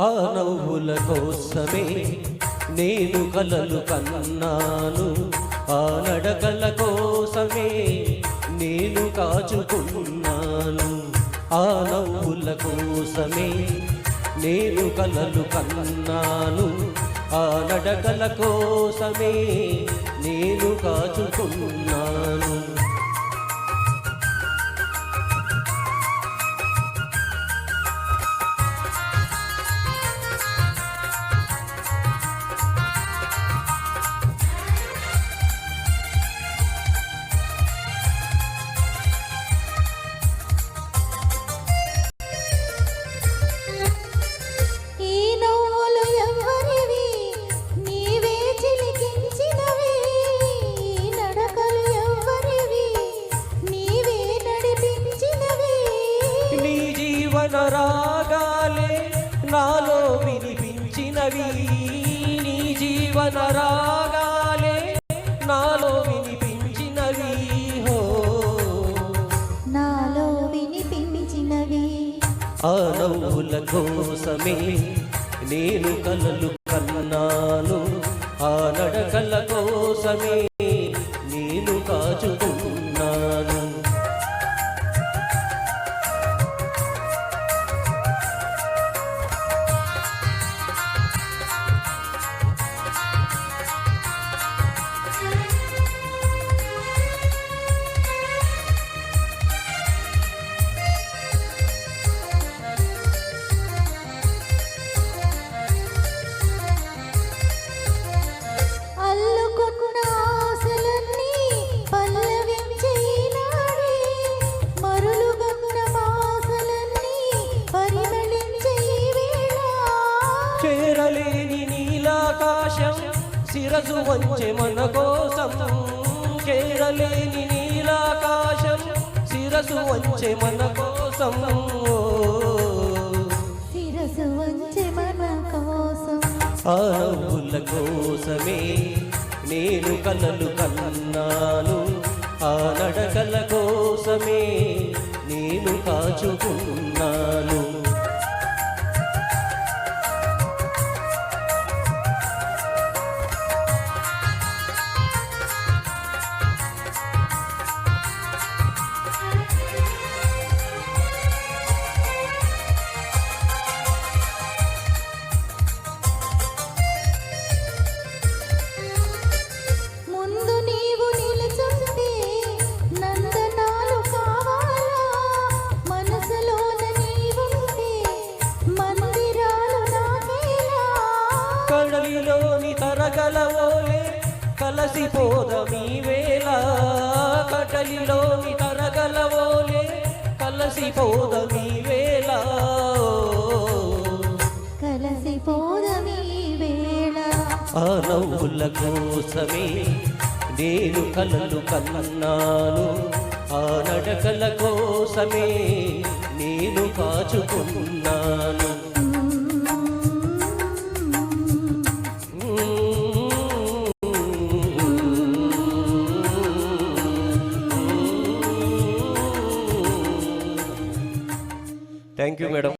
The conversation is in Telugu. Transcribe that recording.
ఆ నవ్వుల కోసమే నేను కలలు కన్నాను. ఆ నడకల కోసమే నేను కాచుకున్నాను. ఆ నవ్వుల కోసమే నేను కలలు కన్నాను. ఆ నడకల కోసమే నేను కాచుకున్నాను. రాగాలే నాలో వినిపించినవి నీ జీవన రాగాలే నాలో వినిపించినవి హో నాలో వినిపించినవి ఆ నవ్వుల కోసమే నేను కలలు కన్నాను. ఆ నడకల కోసమే చేరలేని నీలాకాశం శిరసు వంచె మన కోసం. చేరలేని నీలాకాశం శిరసు వంచె మన కోసం. శిరసు వంచె మన కోసం. ఆ నవ్వుల కోసమే నేను కలలు కన్నాను. ఆ నడకల కోసమే నేను కాచుకున్నాను కలసిపోదమీ వేళ కడలిలోని తరగలవోలే కలసిపోదమీ వేళ కలసిపోదమీ వేళ ఆ నవ్వుల కోసమే నేను కలలు కన్నాను. ఆ నడకల కోసమే నేను కాచుకున్నాను. Thank you, madam.